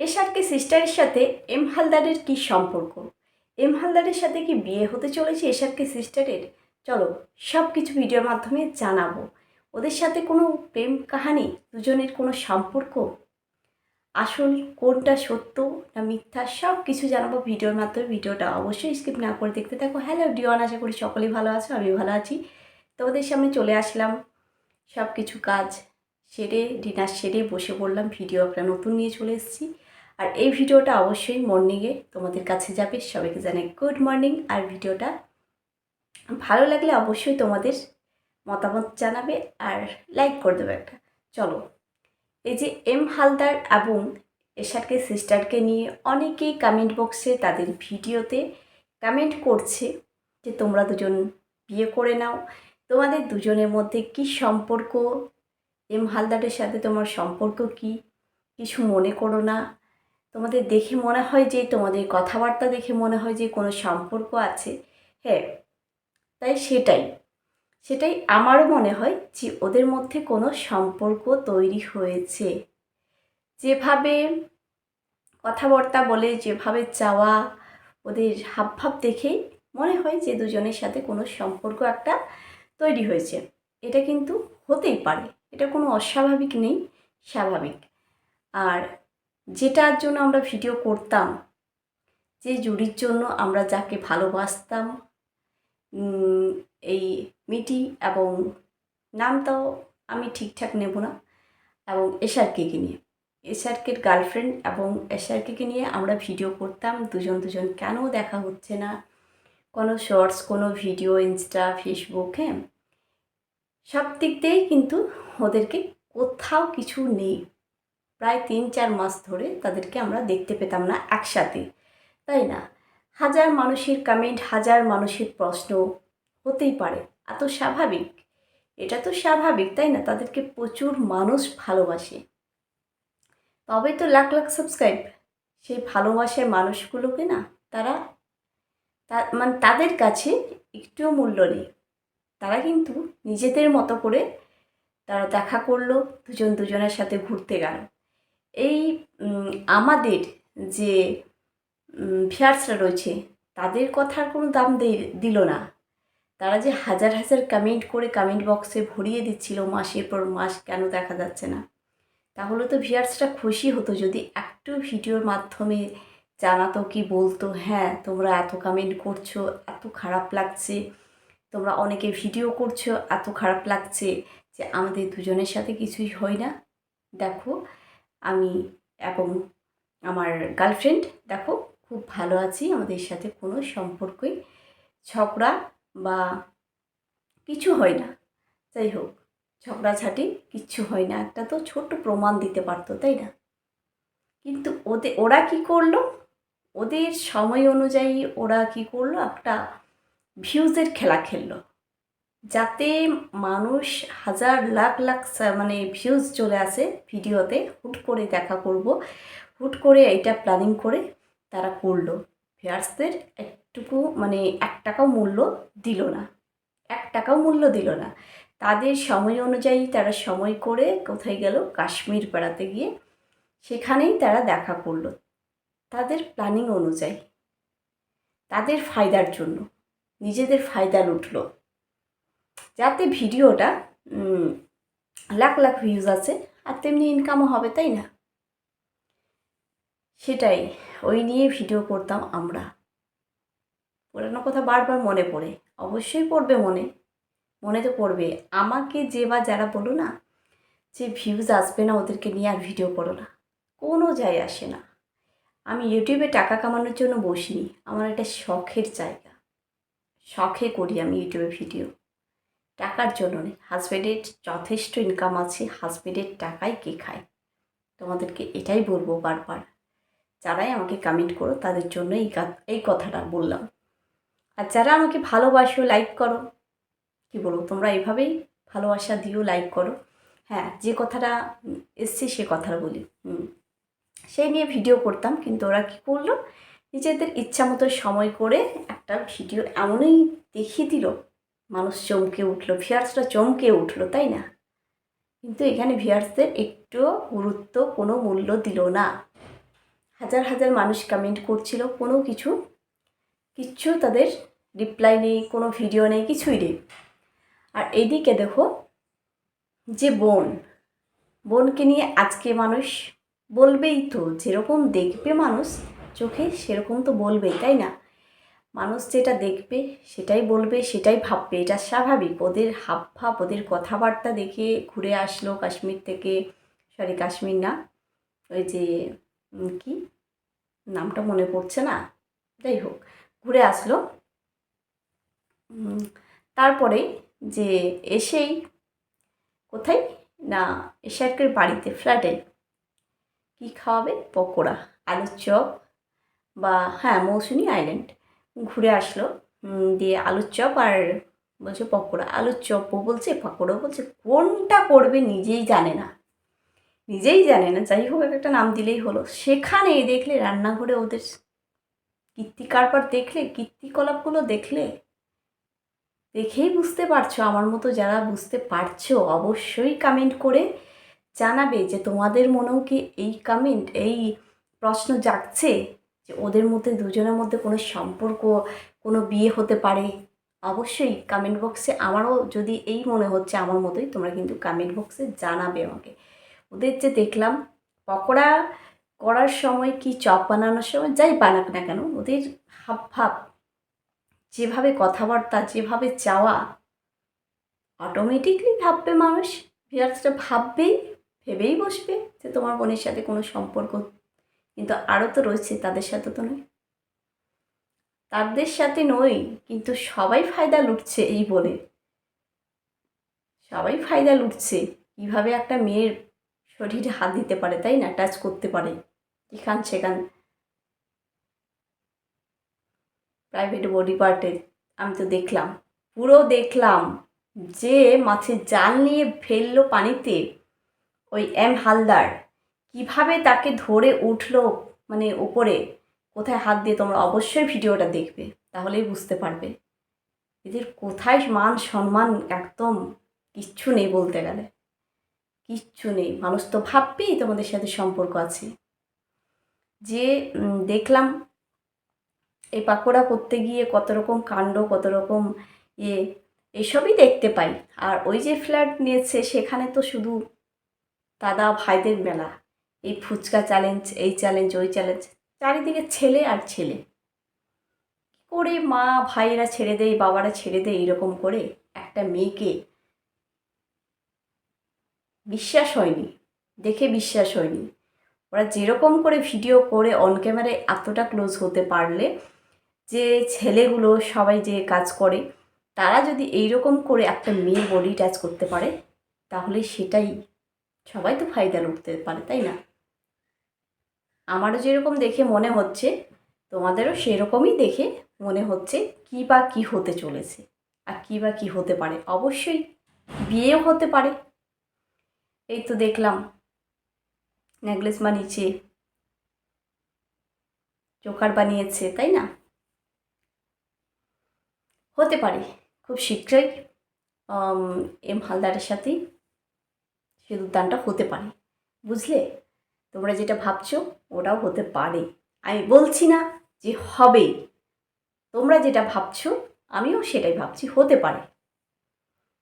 SRK সিস্টারের সাথে M হালদারের কি সম্পর্ক? এম হালদারের সাথে কি বিয়ে হতে চলেছে এসআরকে সিস্টারের চলো সব কিছু ভিডিওর মাধ্যমে জানাব। ওদের সাথে কোনো প্রেম কাহানি? দুজনের কোনো সম্পর্ক? আসল কোনটা সত্য না মিথ্যা সব কিছু জানাব ভিডিওর মাধ্যমে। ভিডিওটা অবশ্যই স্কিপ না করে দেখতে থাকো। হ্যালো ডিওয়ান আশা করি সকলেই ভালো আছো আমি ভালো আছি। তোমাদের সামনে চলে আসলাম। সব কিছু কাজ সেরে, ডিনার সেরে বসে পড়লাম, ভিডিও একটা নতুন নিয়ে চলে এসেছি। আর এই ভিডিওটা অবশ্যই মর্নিংয়ে তোমাদের কাছে যাবে, সবাইকে জানাই গুড মর্নিং আর ভিডিওটা ভালো লাগলে অবশ্যই তোমাদের মতামত জানাবে আর লাইক করে দেবে একটা। চলো, এই যে এম হালদার এবং এশারকে সিস্টারকে নিয়ে অনেকেই কমেন্ট বক্সে তাদের ভিডিওতে কমেন্ট করছে যে তোমরা দুজন বিয়ে করে নাও। তোমাদের দুজনের মধ্যে কি সম্পর্ক? এম হালদারের সাথে তোমার সম্পর্ক কি? কিছু মনে করো না। তোমাদের দেখে মনে হয় যে, তোমাদের কথাবার্তা দেখে মনে হয় যে, কোনো সম্পর্ক আছে। হ্যাঁ তাই সেটাই। সেটাই আমারও মনে হয় যে, ওদের মধ্যে কোনো সম্পর্ক তৈরি হয়েছে। যেভাবে কথাবার্তা বলে, যেভাবে চাওয়া, ওদের হাবভাব দেখেই মনে হয় যে, দুজনের সাথে কোনো সম্পর্ক একটা তৈরি হয়েছে। এটা কিন্তু হতেই পারে। এটা কোনো অস্বাভাবিক নেই, স্বাভাবিক। আর যেটার জন্য আমরা ভিডিও করতাম, যে জুড়ির জন্য আমরা যাকে ভালোবাসতাম এই মিটি এবং নামটাও আমি ঠিকঠাক নেব না, এবং এশারকেকে নিয়ে। এশারকের গার্লফ্রেন্ড এবং এশারকেকে নিয়ে আমরা ভিডিও করতাম, দুজন দুজন। কেন দেখা হচ্ছে না? কোনো শর্টস কোনো ভিডিও ইনস্টা ফেসবুক হ্যাঁ? সব দিক দিয়েই কিন্তু ওদেরকে কোথাও কিছু নেই। প্রায় তিন চার মাস ধরে তাদেরকে আমরা দেখতে পেতাম না একসাথে, তাই না? হাজার মানুষের কমেন্ট হাজার মানুষের প্রশ্ন হতেই পারে। এত স্বাভাবিক? এটা তো স্বাভাবিক, তাই না? তাদেরকে প্রচুর মানুষ ভালোবাসে। তবে তো লাখ লাখ সাবস্ক্রাইব সেই ভালোবাসার মানুষগুলোকে না তারা মানে তাদের কাছে একটুও মূল্য নেই। তারা কিন্তু নিজেদের মতো করে তারা দেখা করল, দুজন দুজনের সাথে ঘুরতে গেল। এই আমাদের যে ফিয়ার্সরা রয়েছে, তাদের কথার কোনো দাম দিল না। তারা যে হাজার হাজার কমেন্ট করে কমেন্ট বক্সে ভরিয়ে দিচ্ছিল মাসের পর মাস, কেন দেখা যাচ্ছে না? তাহলে তো ভিয়ার্সরা খুশি হতো যদি একটু ভিডিওর মাধ্যমে জানাতো কি বলতো হ্যাঁ তোমরা এত কমেন্ট করছ, এত খারাপ লাগছে। তোমরা অনেকে ভিডিও করছ, এত খারাপ লাগছে যে আমাদের দুজনের সাথে কিছুই হয় না। দেখো, আমি এবং আমার গার্লফ্রেন্ড দেখো, খুব ভালো আছি, আমাদের সাথে কোনো সম্পর্কই ঝগড়া বা কিছু হয় না। যাই হোক, ঝগড়াঝাটি কিচ্ছু হয় না। একটা তো ছোট্ট প্রমাণ দিতে পারতো, তাই না? কিন্তু ওদের ওরা কি করল? ওদের সময় অনুযায়ী ওরা কি করল? একটা ভিউজের খেলা খেললো। যাতে মানুষ হাজার লাখ লাখ মানে ভিউজ চলে আসে ভিডিওতে, হুট করে দেখা করব। হুট করে এইটা প্ল্যানিং করে তারা করল। ভিউয়ার্সদের একটুকু মানে এক টাকাও মূল্য দিল না। এক টাকাও মূল্য দিল না। তাদের সময় অনুযায়ী তারা সময় করে কোথায় গেল? কাশ্মীর বেড়াতে গিয়ে সেখানেই তারা দেখা করল। তাদের প্ল্যানিং অনুযায়ী। তাদের ফায়দার জন্য। নিজেদের ফায়দা লুটলো। যাতে ভিডিওটা লাখ লাখ ভিউজ আছে, আর তেমনি ইনকামও হবে, তাই না? সেটাই, ওই নিয়ে ভিডিও করতাম আমরা। পুরানো কথা বারবার মনে পড়ে, অবশ্যই পড়বে মনে। মনে তো পড়বে। আমাকে যে বা যারা বলো না, যে ভিউজ আসবে না, ওদেরকে নিয়ে আর ভিডিও করো না। কোনো যায় আসে না। আমি ইউটিউবে টাকা কামানোর জন্য বসিনি। আমার একটা শখের জায়গা। শখে করি আমি ইউটিউবে ভিডিও। টাকার জন্য নেই হাজব্যান্ডের যথেষ্ট ইনকাম আছে হাজব্যান্ডের টাকায় কে খায়? তোমাদেরকে এটাই বলব বারবার। যারাই আমাকে কমেন্ট করো, তাদের জন্য এই এই কথাটা বললাম। আর যারা আমাকে ভালোবাসো লাইক করো, কি বলব, তোমরা এভাবেই ভালোবাসা দিও লাইক করো। হ্যাঁ যে কথাটা এসছে সে কথাটা বলি। হুম। সেই নিয়ে ভিডিও করতাম, কিন্তু ওরা কী করল? নিজেদের ইচ্ছা মতো সময় করে একটা ভিডিও এমনই দেখিয়ে দিল। মানুষ চমকে উঠল ভিয়ার্সরা চমকে উঠল, তাই না? কিন্তু এখানে ভিয়ার্সদের একটু গুরুত্ব কোনো মূল্য দিল না। হাজার হাজার মানুষ কমেন্ট করছিল, কোনো কিছু, কিচ্ছু তাদের রিপ্লাই নেই, কোনো ভিডিও নেই, কিছুই নেই। আর এইদিকে দেখো, যে বোন, বোনকে নিয়ে আজকে মানুষ বলবেই তো, যেরকম দেখবে মানুষ চোখে সেরকম তো বলবেই, তাই না? মানুষ যেটা দেখবে, সেটাই বলবে, সেটাই ভাববে, এটা স্বাভাবিক। ওদের হাব ভাব ওদের কথাবার্তা দেখে ঘুরে আসলো কাশ্মীর থেকে, সরি, কাশ্মীর না, ওই যে কি? নামটা মনে পড়ছে না। যাই হোক, ঘুরে আসলো। তারপরে যে এসেই, কোথায়? না, এশাকের বাড়িতে ফ্ল্যাটে কি খাওয়াবে? পকোড়া, আলুর চপ। বা হ্যাঁ মৌসুনি আইল্যান্ড ঘুরে আসলো। দিয়ে আলুর চপ আর বলছে পকোড়া। আলুর চপও বলছে পকোড়াও বলছে, কোনটা করবে নিজেই জানে না। নিজেই জানে না, যাই হোক একটা নাম দিলেই হলো। সেখানে দেখলে রান্নাঘরে ওদের কীর্তি কারবার দেখলে, কীর্তিকলাপগুলো দেখলে, দেখেই বুঝতে পারছ, আমার মতো যারা বুঝতে পারছ, অবশ্যই কমেন্ট করে জানাবে যে তোমাদের মনেও কি এই কমেন্ট এই প্রশ্ন জাগছে? যে ওদের মধ্যে দুজনের মধ্যে কোনো সম্পর্ক, কোনো বিয়ে হতে পারে, অবশ্যই কমেন্ট বক্সে আমারও যদি এই মনে হচ্ছে আমার মতোই, তোমরা কিন্তু কমেন্ট বক্সে জানাবে আমাকে। ওদের যে দেখলাম, পকোড়া করার সময় কি চপ বানানোর সময়, যাই বানাক না কেন, ওদের হাব ভাব যেভাবে কথাবার্তা, যেভাবে চাওয়া অটোমেটিকলি ভাববে মানুষ। ভিউয়ার্সটা ভাববেই, ভেবেই বসবে যে তোমার বোনের সাথে কোনো সম্পর্ক কিন্তু আরও তো রয়েছে তাদের সাথে তো নয়। তাদের সাথে নই, কিন্তু সবাই ফায়দা লুটছে এই বলে। সবাই ফায়দা লুটছে, কীভাবে একটা মেয়ের শরীরে হাত দিতে পারে, তাই না? টাচ করতে পারে এখান সেখান। প্রাইভেট বডি পার্টে আমি তো দেখলাম, পুরো দেখলাম যে মাছের জাল নিয়ে ফেলল পানিতে ওই এম হালদার। কীভাবে তাকে ধরে উঠল মানে উপরে? কোথায় হাত দিয়ে তোমরা অবশ্যই ভিডিওটা দেখবে, তাহলেই বুঝতে পারবে। এদের কোথায় মান সম্মান একদম কিচ্ছু নেই বলতে গেলে। কিচ্ছু নেই। মানুষ তো ভাববেই তোমাদের সাথে সম্পর্ক আছে। যে দেখলাম এই পাকোড়া করতে গিয়ে কত রকম কাণ্ড, কত রকম ইয়ে এসবই দেখতে পাই। আর ওই যে ফ্ল্যাট নিয়েছে, সেখানে তো শুধু দাদা ভাইদের মেলা। এই ফুচকা চ্যালেঞ্জ এই চ্যালেঞ্জ ওই চ্যালেঞ্জ চারিদিকে ছেলে আর ছেলে। করে মা ভাইয়েরা ছেড়ে দেয়, বাবারা ছেড়ে দেয় এরকম করে একটা মেয়েকে? বিশ্বাস হয়নি, দেখে বিশ্বাস হয়নি। ওরা যেরকম করে ভিডিও করে অন ক্যামেরায় এতটা ক্লোজ হতে পারলে যে ছেলেগুলো সবাই যে কাজ করে, তারা যদি এইরকম করে একটা মেয়ে বডি টাচ করতে পারে, তাহলে সেটাই সবাই তো ফায়দা লুটতে পারে, তাই না? আমারও যেরকম দেখে মনে হচ্ছে, তোমাদেরও সেরকমই দেখে মনে হচ্ছে কী বা কী হতে চলেছে আর কী বা কী হতে পারে। অবশ্যই বিয়েও হতে পারে। এই তো দেখলাম, নেকলেস বানিয়েছে, চোকার বানিয়েছে, তাই না? হতে পারে, খুব শীঘ্রই এম হালদারের সাথেই সিঁদুরদানটা হতে পারে। বুঝলে? তোমরা যেটা ভাবছ ওটাও হতে পারে। আমি বলছি না যে হবে। তোমরা যেটা ভাবছ আমিও সেটাই ভাবছি হতে পারে।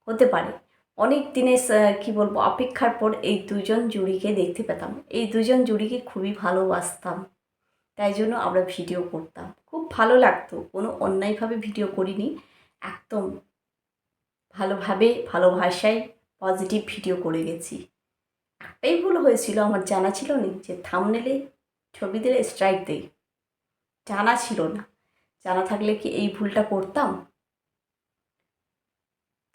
হতে পারে। অনেক আহ, কি বলব অপেক্ষার পর এই দুজন জুড়িকে দেখতে পেতাম। এই দুজন জুড়িকে খুবই ভালোবাসতাম। তাই জন্য আমরা ভিডিও করতাম। খুব ভালো লাগতো। কোনো অন্যায়ভাবে ভিডিও করিনি। একদম ভালোভাবে ভালো ভাষায় পজিটিভ ভিডিও করে গেছি। একটাই ভুল হয়েছিল, আমার জানা ছিল না, যে থামনেলে ছবি দিলে স্ট্রাইক দেই। জানা ছিল না। জানা থাকলে কি এই ভুলটা করতাম?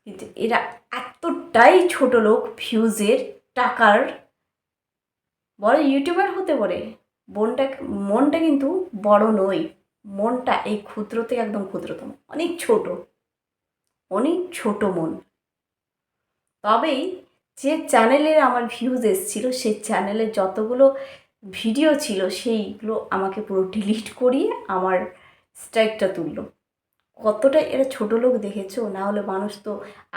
কিন্তু এরা এতটাই ছোট লোক ভিউজের টাকার, বড় ইউটিউবার হতে পারে বোনটা মনটা কিন্তু বড় নয়। মনটা এই ক্ষুদ্র থেকে একদম ক্ষুদ্রতম। অনেক ছোট। অনেক ছোট মন। তবেই যে চ্যানেলের আমার ভিউজ এসেছিল, সেই চ্যানেলের যতগুলো ভিডিও ছিল, সেইগুলো আমাকে পুরো ডিলিট করিয়ে আমার স্ট্রাইকটা তুললো। কতটা এরা ছোট লোক দেখেছ? না হলে মানুষ তো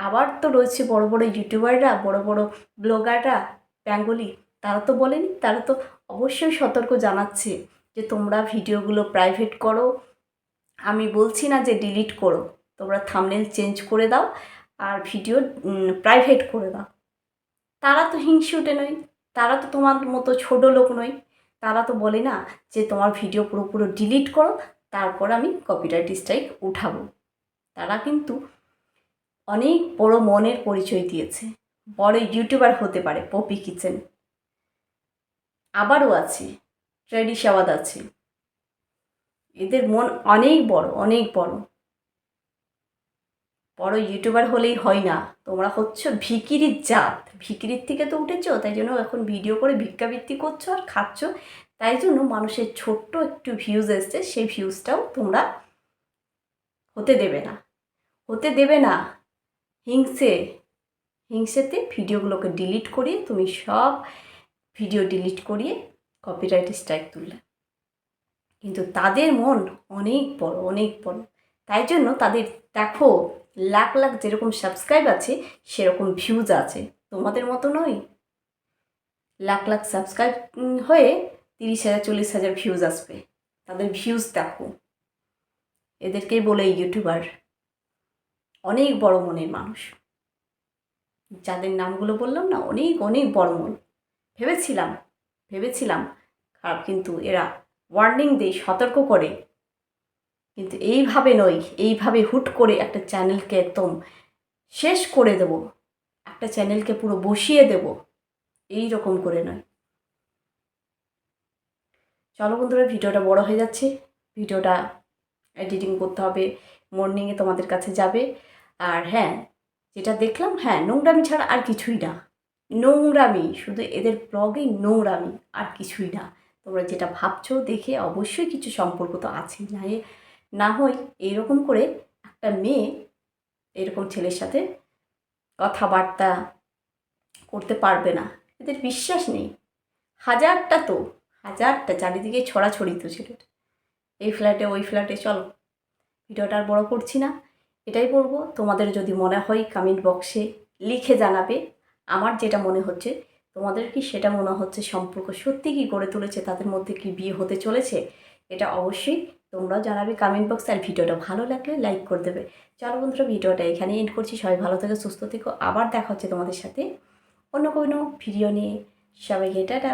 আবার তো রয়েছে বড় বড় ইউটিউবাররা বড় বড় ব্লগাররা বেঙ্গলি, তারা তো বলেনি, তারা তো অবশ্যই সতর্ক জানাচ্ছে যে তোমরা ভিডিওগুলো প্রাইভেট করো। আমি বলছি না যে ডিলিট করো, তোমরা থামনেল চেঞ্জ করে দাও আর ভিডিও প্রাইভেট করে দাও। তারা তো হিংসুটে নয় তারা তো তোমার মতো ছোট লোক নয় তারা তো বলে না যে তোমার ভিডিও পুরো পুরো ডিলিট করো, তারপর আমি কপিরাইট স্ট্রাইক উঠাবো। তারা কিন্তু অনেক বড় মনের পরিচয় দিয়েছে। বড় ইউটিউবার হতে পারে, পপি কিচেন। আবারও আছে ট্রেডিশাবাদ আছে। এদের মন অনেক বড় অনেক বড়। বড় ইউটিউবার হলেই হয় না। তোমরা হচ্ছ ভিকিরির জাত। ভিকিরির থেকে তো উঠেছো, তাই জন্য এখন ভিডিও করে ভিক্ষাবৃত্তি করছ আর খাচ্ছ। তাই জন্য মানুষের ছোট্ট একটু ভিউজ এসছে, সেই ভিউজটাও তোমরা হতে দেবে না। হতে দেবে না। হিংসে। হিংসেতে ভিডিওগুলোকে ডিলিট করিয়ে তুমি সব ভিডিও ডিলিট করিয়ে কপিরাইট স্ট্রাইক তুললে। কিন্তু তাদের মন অনেক বড় অনেক বড়। তাই জন্য তাদের, দেখো লাখ লাখ যেরকম সাবস্ক্রাইব আছে, সেরকম ভিউজ আছে। তোমাদের মতো নয় লাখ লাখ সাবস্ক্রাইব হয়ে তিরিশ হাজার, চল্লিশ হাজার ভিউজ আসবে। তাদের ভিউজ দেখো। এদেরকেই বলে ইউটিউবার অনেক বড় মনের মানুষ। যাদের নামগুলো বললাম না, অনেক অনেক বড় মন। ভেবেছিলাম ভেবেছিলাম, খারাপ কিন্তু এরা ওয়ার্নিং দেয় সতর্ক করে। কিন্তু এইভাবে নয় এইভাবে হুট করে একটা চ্যানেলকে একদম শেষ করে দেব। একটা চ্যানেলকে পুরো বসিয়ে দেব। এই রকম করে নয়। চলো বন্ধুরা, ভিডিওটা বড় হয়ে যাচ্ছে। ভিডিওটা এডিটিং করতে হবে। মর্নিংয়ে তোমাদের কাছে যাবে। আর হ্যাঁ যেটা দেখলাম হ্যাঁ নোংরামি ছাড়া আর কিছুই না। নোংরামি, শুধু এদের ব্লগে নোংরামি, আর কিছুই না। তোমরা যেটা ভাবছ দেখে অবশ্যই কিছু সম্পর্ক তো আছেই। না না হয় এইরকম করে একটা মেয়ে এরকম ছেলের সাথে কথাবার্তা করতে পারবে না। এদের বিশ্বাস নেই। হাজারটা তো, হাজারটা চারিদিকে ছড়াছড়ি তো ছেলেটা এই ফ্ল্যাটে, ওই ফ্ল্যাটে, চলো। ভিডিওটা আর বড় করছি না। এটাই বলব, তোমাদের যদি মনে হয় কমেন্ট বক্সে লিখে জানাবে। আমার যেটা মনে হচ্ছে, তোমাদের কি সেটা মনে হচ্ছে সম্পর্ক সত্যি কি গড়ে তুলেছে, তাদের মধ্যে কি বিয়ে হতে চলেছে, এটা অবশ্যই তোমরাও জানাবে কমেন্ট বক্সে আর ভিডিওটা ভালো লাগলে লাইক করে দেবে। চলো বন্ধুরা, ভিডিওটা এখানে এন্ড করছি। সবাই ভালো থেকে, সুস্থ থেকো। আবার দেখা হচ্ছে তোমাদের সাথে অন্য কোনো ভিডিও নিয়ে। সবাইকে টাটা।